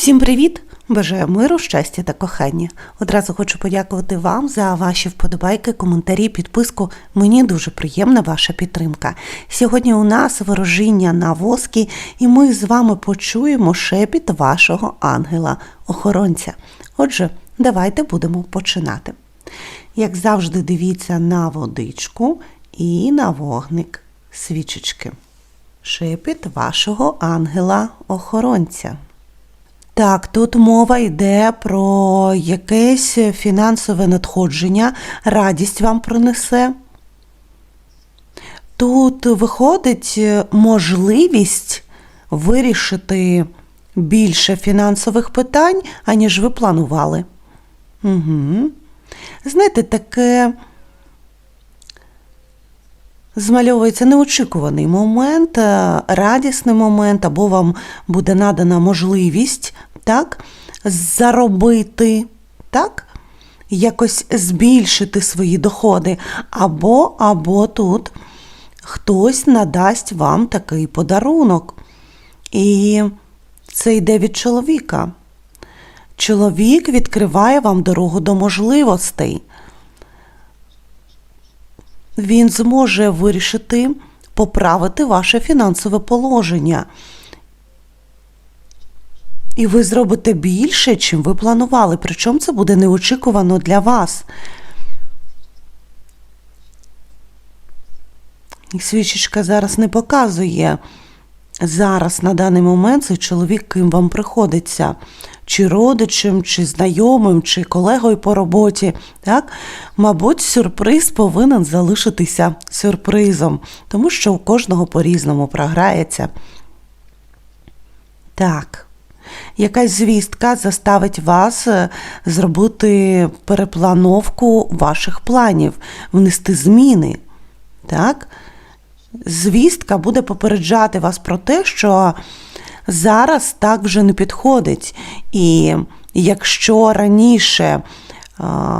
Всім привіт! Бажаю миру, щастя та кохання. Одразу хочу подякувати вам за ваші вподобайки, коментарі, підписку. Мені дуже приємна ваша підтримка. Сьогодні у нас ворожіння на воскі, і ми з вами почуємо шепіт вашого ангела-охоронця. Отже, давайте будемо починати. Як завжди, дивіться на водичку і на вогник свічечки. Шепіт вашого ангела-охоронця. Так, тут мова йде про якесь фінансове надходження, радість вам принесе. Тут виходить е, можливість вирішити більше фінансових питань, аніж ви планували. Угу. Знаєте, таке змальовується неочікуваний момент, е, радісний момент, або вам буде надана можливість так, заробити, так, якось збільшити свої доходи, або, або тут хтось надасть вам такий подарунок. І це йде від чоловіка. Чоловік відкриває вам дорогу до можливостей він зможе вирішити поправити ваше фінансове положення. І ви зробите більше, чим ви планували. Причому це буде неочікувано для вас. Свічечка зараз не показує зараз на даний момент цей чоловік, ким вам приходиться, чи родичем, чи знайомим, чи колегою по роботі. Так? Мабуть, сюрприз повинен залишитися сюрпризом, тому що у кожного по-різному програється. Так. Якась звістка заставить вас е, зробити переплановку ваших планів, внести зміни. Так? звістка буде попереджати вас про те, що зараз так вже не підходить. І якщо раніше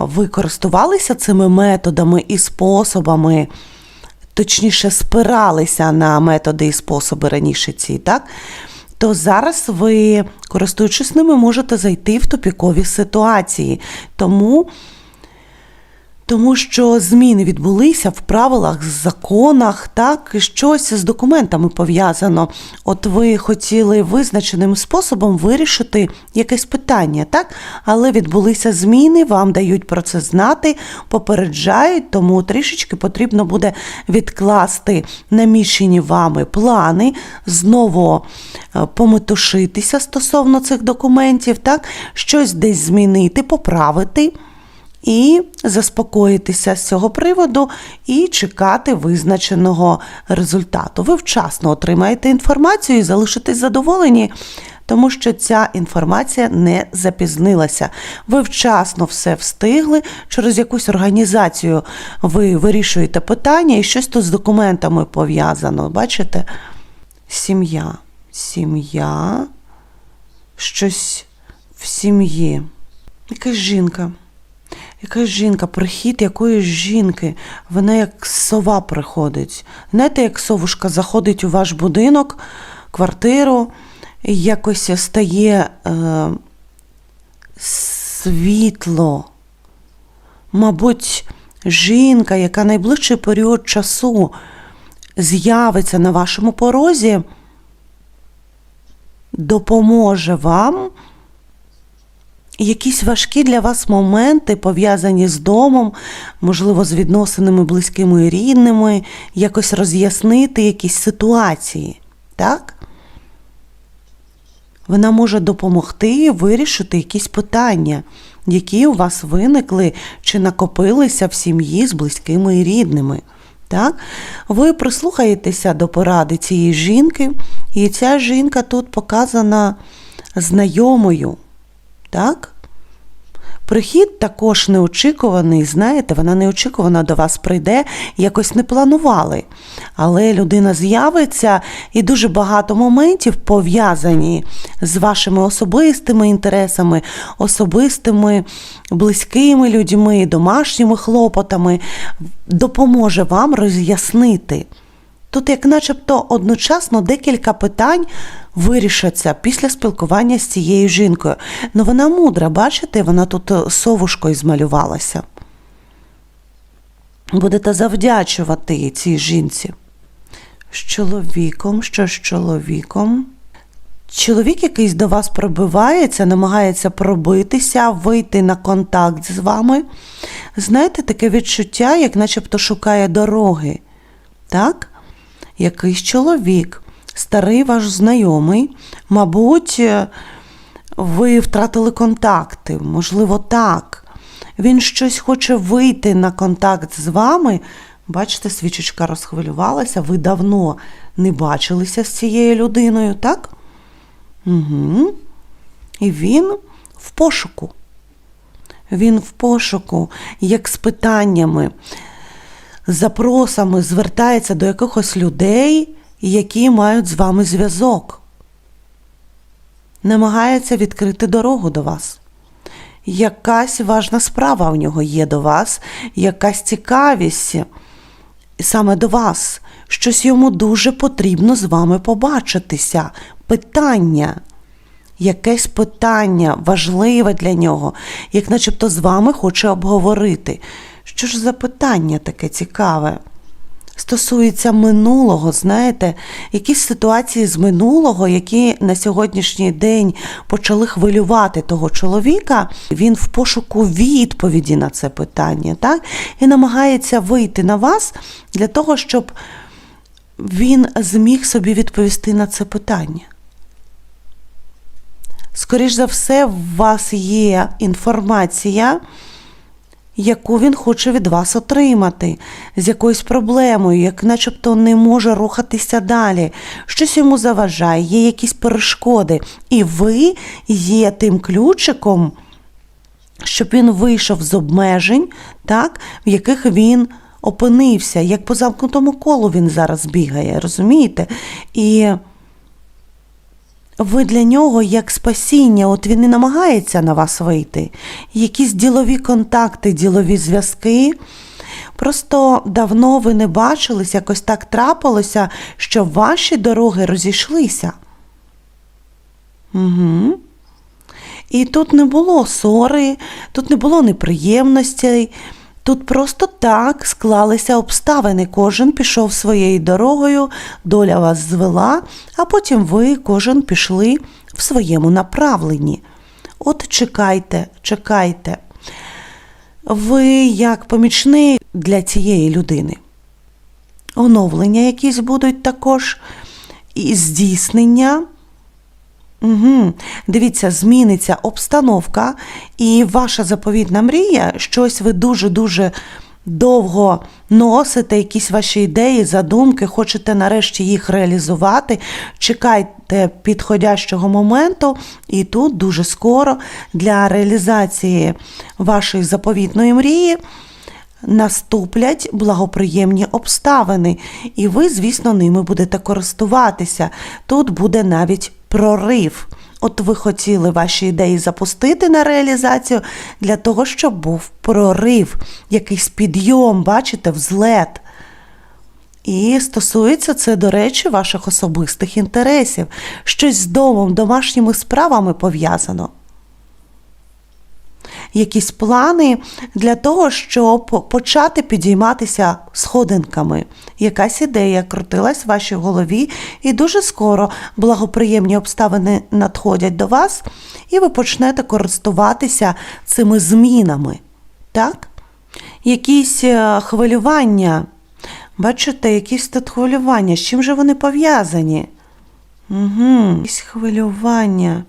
ви користувалися цими методами і способами, точніше, спиралися на методи і способи раніше ці, так? То зараз ви, користуючись ними, можете зайти в тупікові ситуації. Тому тому що зміни відбулися в правилах, законах, так, і щось з документами пов'язано. От ви хотіли визначеним способом вирішити якесь питання, так? Але відбулися зміни, вам дають про це знати, попереджають, тому трішечки потрібно буде відкласти наміщені вами плани, знову е, пометушитися стосовно цих документів, так, щось десь змінити, поправити і заспокоїтися з цього приводу і чекати визначеного результату. Ви вчасно отримаєте інформацію і залишитесь задоволені. Тому що ця інформація не запізнилася. Ви вчасно все встигли, через якусь організацію ви вирішуєте питання і щось тут з документами пов'язано. Бачите? Сім'я. Сім'я, щось в сім'ї. Якась жінка. Якась жінка, прихід якоїсь жінки, вона як сова приходить. Знаєте, як совушка заходить у ваш будинок, квартиру, і якось стає е, світло. Мабуть, жінка, яка найближчий період часу з'явиться на вашому порозі, допоможе вам якісь важкі для вас моменти, пов'язані з домом, можливо, з відносинами близькими і рідними, якось роз'яснити якісь ситуації. Так? Вона може допомогти вирішити якісь питання, які у вас виникли чи накопилися в сім'ї з близькими і рідними. Так? Ви прислухаєтеся до поради цієї жінки, і ця жінка тут показана знайомою. Так? Прихід також неочікуваний, знаєте, вона неочікувано до вас прийде, якось не планували. Але людина з'явиться і дуже багато моментів пов'язані з вашими особистими інтересами, особистими близькими людьми, домашніми хлопотами, допоможе вам роз'яснити. Тут, як начебто, одночасно декілька питань вирішаться після спілкування з цією жінкою. Ну вона мудра, бачите, вона тут е, совушкою змалювалася. Будете завдячувати цій жінці. З чоловіком, що з чоловіком? Чоловік якийсь до вас пробивається, намагається пробитися, вийти на контакт з вами. Знаєте, таке відчуття, як начебто шукає дороги. Так? Якийсь чоловік, старий ваш знайомий, мабуть, е, ви втратили контакти, можливо, так. Він щось хоче вийти на контакт з вами. Бачите, свічечка розхвилювалася, ви давно не бачилися з цією людиною, так? Угу. І він в пошуку. Він в пошуку, як з питаннями, запросами звертається до якихось людей, які мають з вами зв'язок. Намагається відкрити дорогу до вас. Якась важна справа в нього є до вас, якась цікавість саме до вас. Щось йому дуже потрібно з вами побачитися. Питання. Якесь питання важливе для нього, як начебто з вами хоче обговорити. Що ж за питання таке цікаве? Стосується минулого, знаєте, якісь ситуації з минулого, які на сьогоднішній день почали хвилювати того чоловіка, він в пошуку відповіді на це питання, так? І намагається вийти на вас для того, щоб він зміг собі відповісти на це питання. Скоріш за все, у вас є інформація, яку він хоче від вас отримати, з якоюсь проблемою, як начебто не може рухатися далі, щось йому заважає, є якісь перешкоди. І ви є тим ключиком, щоб він вийшов з обмежень, так, в яких він опинився, як по замкнутому колу він зараз бігає, розумієте? І ви для нього як спасіння, от він і намагається на вас вийти. Якісь ділові контакти, ділові зв'язки. Просто давно ви не бачились, якось так трапилося, що ваші дороги розійшлися. Угу. І тут не було ссори, тут не було неприємностей. Тут просто так склалися обставини. Кожен пішов своєю дорогою, доля вас звела, а потім ви кожен пішли в своєму направленні. От чекайте, чекайте. Ви як помічник для цієї людини. Оновлення якісь будуть також, і здійснення. Угу. Дивіться, зміниться обстановка, і ваша заповітна мрія, щось ви дуже-дуже довго носите, якісь ваші ідеї, задумки, хочете нарешті їх реалізувати. Чекайте підходящого моменту, і тут дуже скоро для реалізації вашої заповітної мрії. Наступлять благоприємні обставини, і ви, звісно, ними будете користуватися. Тут буде навіть прорив. От ви хотіли ваші ідеї запустити на реалізацію для того, щоб був прорив, якийсь підйом, бачите, взлет. І стосується це, до речі, ваших особистих інтересів. Щось з домом, домашніми справами пов'язано якісь плани для того, щоб почати підійматися сходинками. Якась ідея крутилась в вашій голові, і дуже скоро благоприємні обставини надходять до вас, і ви почнете користуватися цими змінами. Так? Якісь е, хвилювання. Бачите, якісь тут хвилювання. З чим же вони пов'язані? Угу, Якісь хвилювання.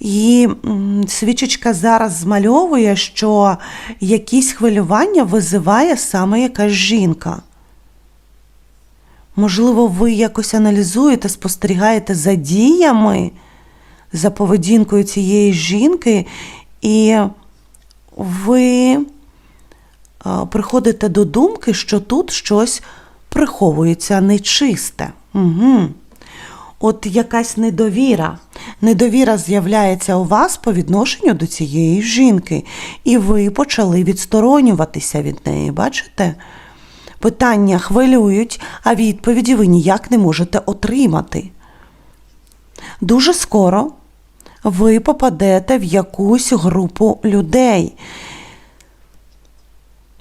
І свічечка зараз змальовує, що якісь хвилювання визиває саме якась жінка. Можливо, ви якось аналізуєте, спостерігаєте за діями, за поведінкою цієї жінки, і ви приходите до думки, що тут щось приховується нечисте. Угу от якась недовіра. Недовіра з'являється у вас по відношенню до цієї жінки, і ви почали відсторонюватися від неї, бачите? Питання хвилюють, а відповіді ви ніяк не можете отримати. Дуже скоро ви попадете в якусь групу людей.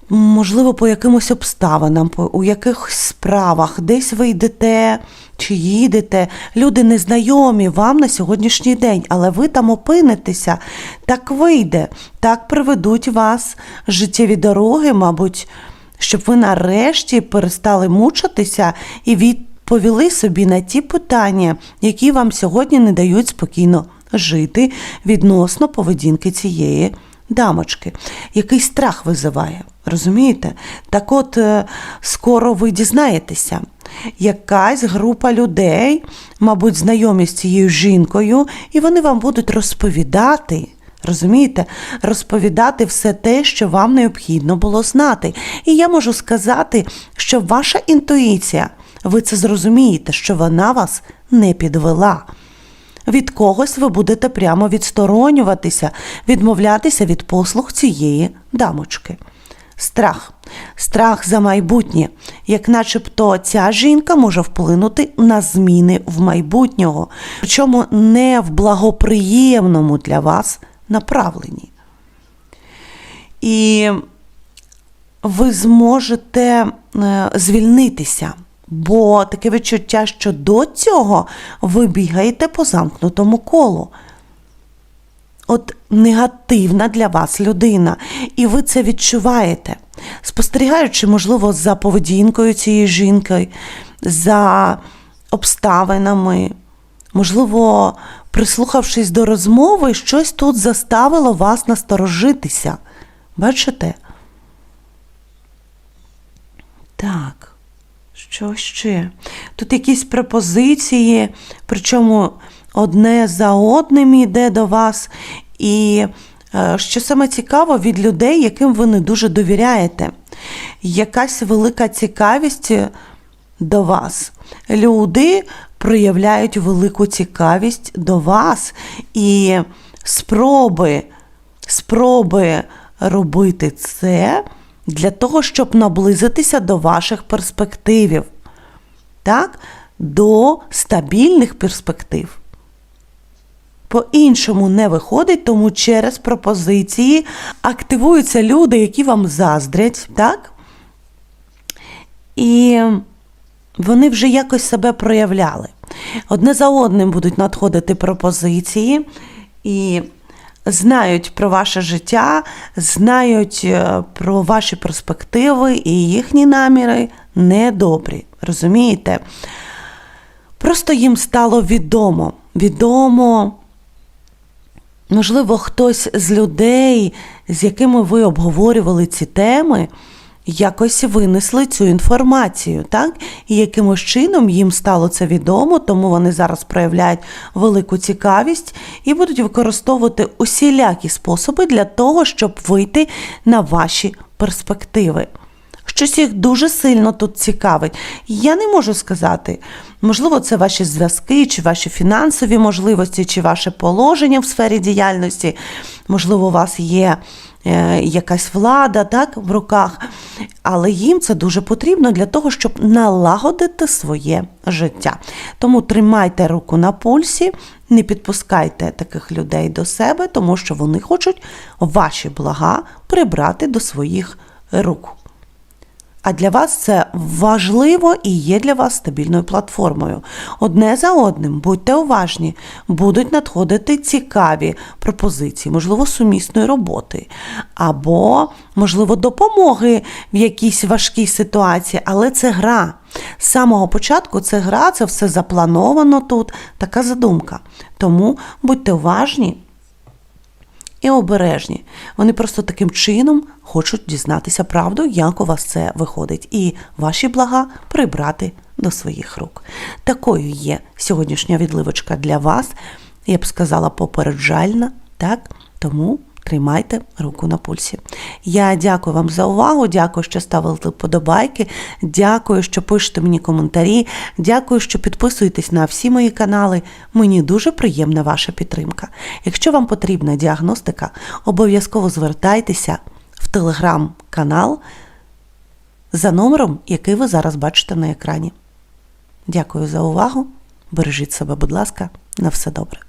Можливо, по якимось обставинам, у якихось справах, десь ви йдете чи їдете, люди незнайомі вам на сьогоднішній день, але ви там опинитеся, так вийде, так приведуть вас життєві дороги, мабуть, щоб ви нарешті перестали мучитися і відповіли собі на ті питання, які вам сьогодні не дають спокійно жити відносно поведінки цієї дамочки, який страх визиває. Розумієте? Так от, е, скоро ви дізнаєтеся, якась група людей, мабуть, знайомі з цією жінкою, і вони вам будуть розповідати. Розумієте, розповідати все те, що вам необхідно було знати. І я можу сказати, що ваша інтуїція, ви це зрозумієте, що вона вас не підвела. Від когось ви будете прямо відсторонюватися, відмовлятися від послуг цієї дамочки. Страх, страх за майбутнє, як начебто ця жінка може вплинути на зміни в майбутнього, причому не в благоприємному для вас направленні. І ви зможете е, звільнитися, бо таке відчуття, що до цього ви бігаєте по замкнутому колу. От негативна для вас людина, і ви це відчуваєте, спостерігаючи, можливо, за поведінкою цієї жінки, за обставинами, можливо, прислухавшись до розмови, щось тут заставило вас насторожитися. Бачите? Так, що ще? Тут якісь пропозиції, причому одне за одним йде до вас. І е, що саме цікаво від людей, яким ви не дуже довіряєте. Якась велика цікавість до вас. Люди проявляють велику цікавість до вас і спроби, спроби робити це для того, щоб наблизитися до ваших перспективів, так? до стабільних перспектив. По-іншому не виходить, тому через пропозиції активуються люди, які вам заздрять, так? І вони вже якось себе проявляли. Одне за одним будуть надходити пропозиції і знають про ваше життя, знають е, про ваші перспективи, і їхні наміри недобрі. Розумієте? Просто їм стало відомо. Відомо. Можливо, хтось з людей, з якими ви обговорювали ці теми, якось винесли цю інформацію, так? І якимось чином їм стало це відомо, тому вони зараз проявляють велику цікавість і будуть використовувати усілякі способи для того, щоб вийти на ваші перспективи. Щось їх дуже сильно тут цікавить. Я не можу сказати, можливо, це ваші зв'язки, чи ваші фінансові можливості, чи ваше положення в сфері діяльності. Можливо, у вас є е, якась влада так, в руках, але їм це дуже потрібно для того, щоб налагодити своє життя. Тому тримайте руку на пульсі, не підпускайте таких людей до себе, тому що вони хочуть ваші блага прибрати до своїх рук. А для вас це важливо і є для вас стабільною платформою. Одне за одним, будьте уважні, будуть надходити цікаві пропозиції, можливо, сумісної роботи, або, можливо, допомоги в якійсь важкій ситуації, але це гра. З самого початку це гра, це все заплановано тут, така задумка. Тому будьте уважні і обережні. Вони просто таким чином хочуть дізнатися правду, як у вас це виходить, і ваші блага прибрати до своїх рук. Такою є сьогоднішня відливочка для вас. Я б сказала, попереджальна, так? Тому тримайте руку на пульсі. Я дякую вам за увагу, дякую, що ставили вподобайки, дякую, що пишете мені коментарі, дякую, що підписуєтесь на всі мої канали. Мені дуже приємна ваша підтримка. Якщо вам потрібна діагностика, обов'язково звертайтеся в телеграм-канал. за номером, який ви зараз бачите на екрані. Дякую за увагу. Бережіть себе, будь ласка, на все добре.